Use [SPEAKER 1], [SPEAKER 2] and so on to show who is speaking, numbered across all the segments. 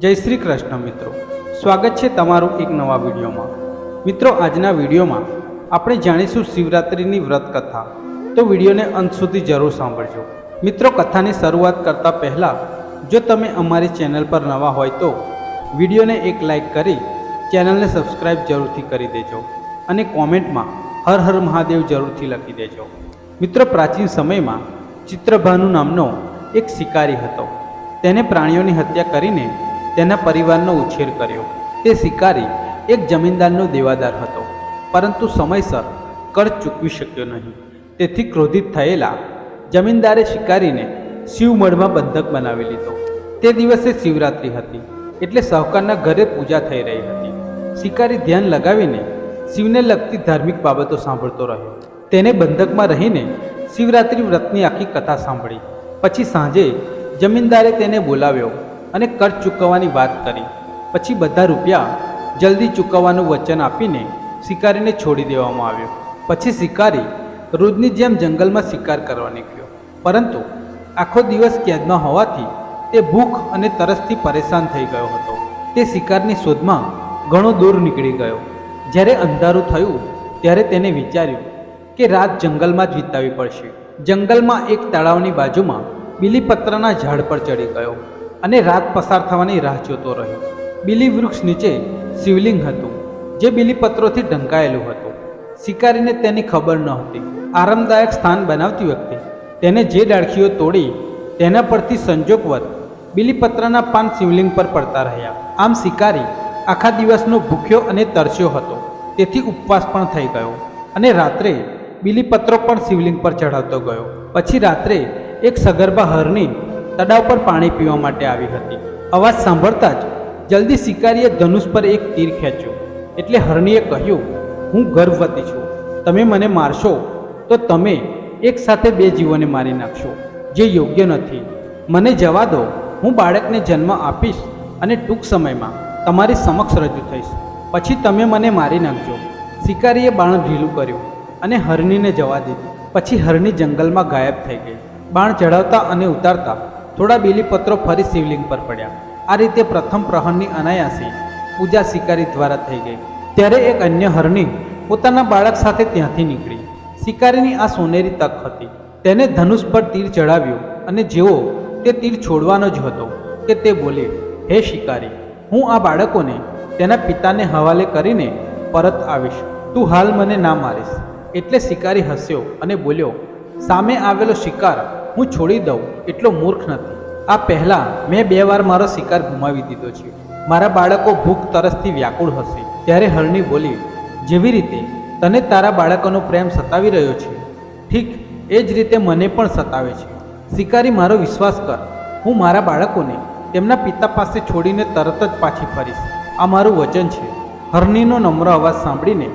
[SPEAKER 1] જય શ્રી કૃષ્ણ મિત્રો. સ્વાગત છે તમારું એક નવા વિડીયોમાં. મિત્રો, આજના વિડીયોમાં આપણે જાણીશું શિવરાત્રિની વ્રત કથા. તો વિડીયોને અંત સુધી જરૂર સાંભળજો. મિત્રો, કથાની શરૂઆત કરતાં પહેલાં, જો તમે અમારી ચેનલ પર નવા હોય તો વિડીયોને એક લાઈક કરી ચેનલને સબસ્ક્રાઇબ જરૂરથી કરી દેજો અને કોમેન્ટમાં હર હર મહાદેવ જરૂરથી લખી દેજો. મિત્રો, પ્રાચીન સમયમાં ચિત્રભાનુ નામનો એક શિકારી હતો. તેને પ્રાણીઓની હત્યા કરીને તેના પરિવારનો ઉછેર કર્યો. તે શિકારી એક જમીનદારનો દેવાદાર હતો. પરંતુ સમયસર કર ચૂકવી શક્યો નહીં. તેથી ક્રોધિત થયેલા જમીનદારે શિકારીને શિવમઢમાં બંધક બનાવી લીધો. તે દિવસે શિવરાત્રિ હતી, એટલે સહકારના ઘરે પૂજા થઈ રહી હતી. શિકારી ધ્યાન લગાવીને શિવને લગતી ધાર્મિક બાબતો સાંભળતો રહ્યો. તેને બંધકમાં રહીને શિવરાત્રિ વ્રતની આખી કથા સાંભળી. પછી સાંજે જમીનદારે તેને બોલાવ્યો. અને કર્જ ચૂકવવાની વાત કરી. પછી બધા રૂપિયા જલ્દી ચૂકવવાનું વચન આપીને શિકારીને છોડી દેવામાં આવ્યો. પછી શિકારી રોજની જેમ જંગલમાં શિકાર કરવા નીકળ્યો. પરંતુ આખો દિવસ કેદમાં હોવાથી તે ભૂખ અને તરસથી પરેશાન થઈ ગયો હતો. તે શિકારની શોધમાં ઘણો દૂર નીકળી ગયો. જ્યારે અંધારું થયું, ત્યારે તેને વિચાર્યું કે રાત જંગલમાં જ વિતાવી પડશે. જંગલમાં એક તળાવની બાજુમાં બીલીપત્રના ઝાડ પર ચડી ગયો. અને રાત પસાર થવાની રાહ જોતો રહ્યો. બીલી વૃક્ષ નીચે શિવલિંગ હતું, જે બીલીપત્રોથી ઢંકાયેલું હતું. શિકારીને તેની ખબર ન હતી. આરામદાયક સ્થાન બનાવતી વખતે તેને જે ડાળખીઓ તોડી તેના પરથી સંજોગવત બીલીપત્રના પાન શિવલિંગ પર પડતા રહ્યા. આમ શિકારી આખા દિવસનો ભૂખ્યો અને તરસ્યો હતો. તેથી ઉપવાસ પણ થઈ ગયો અને રાત્રે બીલીપત્રો પણ શિવલિંગ પર ચઢાવતો ગયો. પછી રાત્રે એક સગર્ભા હરની તળાવ પર પાણી પીવા માટે આવી હતી. અવાજ સાંભળતા જ જલ્દી શિકારીએ ધનુષ પર એક તીર ખેંચ્યું. એટલે હરણીએ કહ્યું, હું ગર્ભવતી છું. તમે મને મારશો તો તમે એક સાથે બે જીવોને મારી નાખશો, જે યોગ્ય નથી. મને જવા દો. હું બાળકને જન્મ આપીશ અને ટૂંક સમયમાં તમારી સમક્ષ રજૂ થઈશ. પછી તમે મને મારી નાખજો. શિકારીએ બાણ ઢીલું કર્યું અને હરણીને જવા દીધી. પછી હરણી જંગલમાં ગાયબ થઈ ગઈ. બાણ ચઢાવતા અને ઉતારતા થોડા બીલીપત્રો ફરી શિવલિંગ પર પડ્યા. આ રીતે પ્રથમ પ્રહરની અનાયાસી પૂજા શિકારી દ્વારા થઈ ગઈ. ત્યારે એક અન્ય હરણી પોતાના બાળક સાથે ત્યાંથી નીકળી. શિકારીની આ સોનેરી તક હતી. તેને ધનુષ પર તીર ચડાવ્યું અને જેવો તે તીર છોડવાનો જ હતો કે તે બોલે, હે શિકારી, હું આ બાળકોને તેના પિતાને હવાલે કરીને પરત આવીશ. તું હાલ મને ના મારીશ. એટલે શિકારી હસ્યો અને બોલ્યો, સામે આવેલો શિકાર હું છોડી દઉં એટલો મૂર્ખ નથી. આ પહેલાં મેં બે વાર મારો શિકાર ગુમાવી દીધો છે. મારા બાળકો ભૂખ તરસથી વ્યાકુળ હશે. ત્યારે હરણી બોલી, જેવી રીતે તને તારા બાળકોનો પ્રેમ સતાવી રહ્યો છે, ઠીક એ જ રીતે મને પણ સતાવે છે. શિકારી મારો વિશ્વાસ કર. હું મારા બાળકોને તેમના પિતા પાસે છોડીને તરત જ પાછી ફરીશ. આ મારું વચન છે. હરણીનો નમ્ર અવાજ સાંભળીને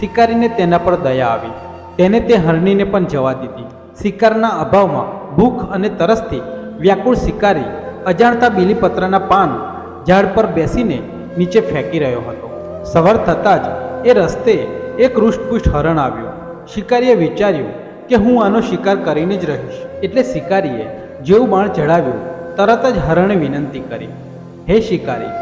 [SPEAKER 1] શિકારીને તેના પર દયા આવી. તેને તે હરણીને પણ જવા દીધી. શિકારના અભાવમાં ભૂખ અને તરસથી વ્યાકુળ શિકારી અજાણતા બીલીપત્રના પાન ઝાડ પર બેસીને નીચે ફેંકી રહ્યો હતો. સવાર થતાં જ એ રસ્તે એક હૃષ્ટપુષ્ટ હરણ આવ્યું. શિકારીએ વિચાર્યું કે હું આનો શિકાર કરીને જ રહીશ. એટલે શિકારીએ જેવું બાણ ચઢાવ્યું, તરત જ હરણે વિનંતી કરી, હે શિકારી,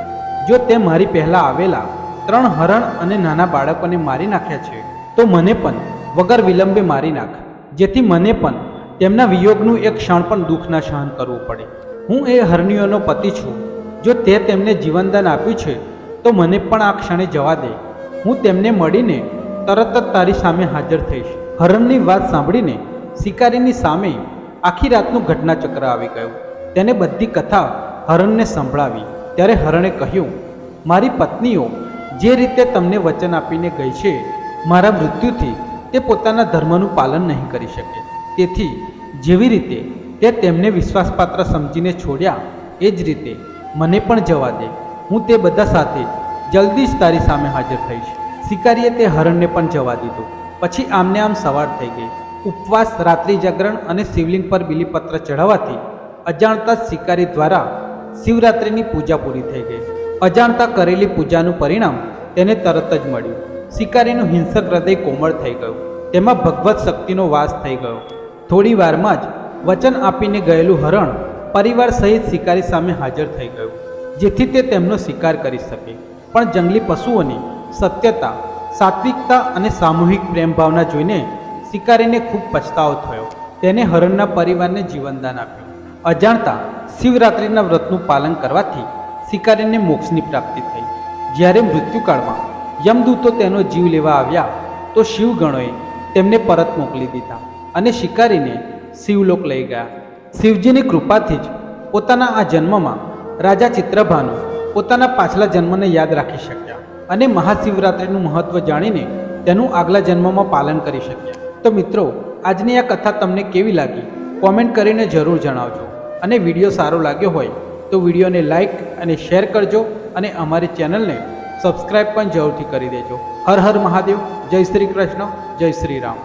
[SPEAKER 1] જો તે મારી પહેલાં આવેલા ત્રણ હરણ અને નાના બાળકોને મારી નાખ્યા છે, તો મને પણ વગર વિલંબે મારી નાખ. જેથી મને પણ તેમના વિયોગનું એક ક્ષણ પણ દુઃખ ન સહન કરવું પડે. હું એ હરણીઓનો પતિ છું. જો તે તેમને જીવનદાન આપ્યું છે, તો મને પણ આ ક્ષણે જવા દે. હું તેમને મળીને તરત જ તારી સામે હાજર થઈશ. હરણની વાત સાંભળીને શિકારીની સામે આખી રાતનું ઘટનાચક્ર આવી ગયું. તેને બધી કથા હરણને સંભળાવી. ત્યારે હરણે કહ્યું, મારી પત્નીઓ જે રીતે તમને વચન આપીને ગઈ છે, મારા મૃત્યુથી તે પોતાના ધર્મનું પાલન નહીં કરી શકે. તેથી જેવી રીતે તે તેમને વિશ્વાસપાત્ર સમજીને છોડ્યા, એ જ રીતે મને પણ જવા દે. હું તે બધા સાથે જલ્દી જ તારી સામે હાજર થઈશ. શિકારીએ તે હરણને પણ જવા દીધું. પછી આમને આમ સવાર થઈ ગઈ. ઉપવાસ, રાત્રિ જાગરણ અને શિવલિંગ પર બીલીપત્ર ચઢાવવાથી અજાણતા શિકારી દ્વારા શિવરાત્રિની પૂજા પૂરી થઈ ગઈ. અજાણતા કરેલી પૂજાનું પરિણામ તેને તરત જ મળ્યું. શિકારીનું હિંસક હૃદય કોમળ થઈ ગયું. તેમાં ભગવત શક્તિનો વાસ થઈ ગયો. થોડી વારમાં જ વચન આપીને ગયેલું હરણ પરિવાર સહિત શિકારી સામે હાજર થઈ ગયું, જેથી તે તેમનો શિકાર કરી શકે. પણ જંગલી પશુઓની સત્યતા, સાત્વિકતા અને સામૂહિક પ્રેમ ભાવના જોઈને શિકારીને ખૂબ પછતાવો થયો. તેને હરણના પરિવારને જીવનદાન આપ્યું. અજાણતા શિવરાત્રિના વ્રતનું પાલન કરવાથી શિકારીને મોક્ષની પ્રાપ્તિ થઈ. જ્યારે મૃત્યુકાળમાં યમદૂતો તેનો જીવ લેવા આવ્યા, તો શિવગણોએ તેમને પરત મોકલી દીધા. અને શિકારીને શિવલોક લઈ ગયા. શિવજીની કૃપાથી જ પોતાના આ જન્મમાં રાજા ચિત્રભાનુ પોતાના પાછલા જન્મને યાદ રાખી શક્યા અને મહાશિવરાત્રિનું મહત્વ જાણીને તેનું આગલા જન્મમાં પાલન કરી શક્યા. તો મિત્રો, આજની આ કથા તમને કેવી લાગી? કોમેન્ટ કરીને જરૂર જણાવજો અને વીડિયો સારો લાગ્યો હોય તો વિડીયોને લાઈક અને શેર કરજો અને અમારી ચેનલને સબસ્ક્રાઈબ પણ જરૂરથી કરી દેજો. હર હર મહાદેવ, જય શ્રી કૃષ્ણ, જય શ્રી રામ.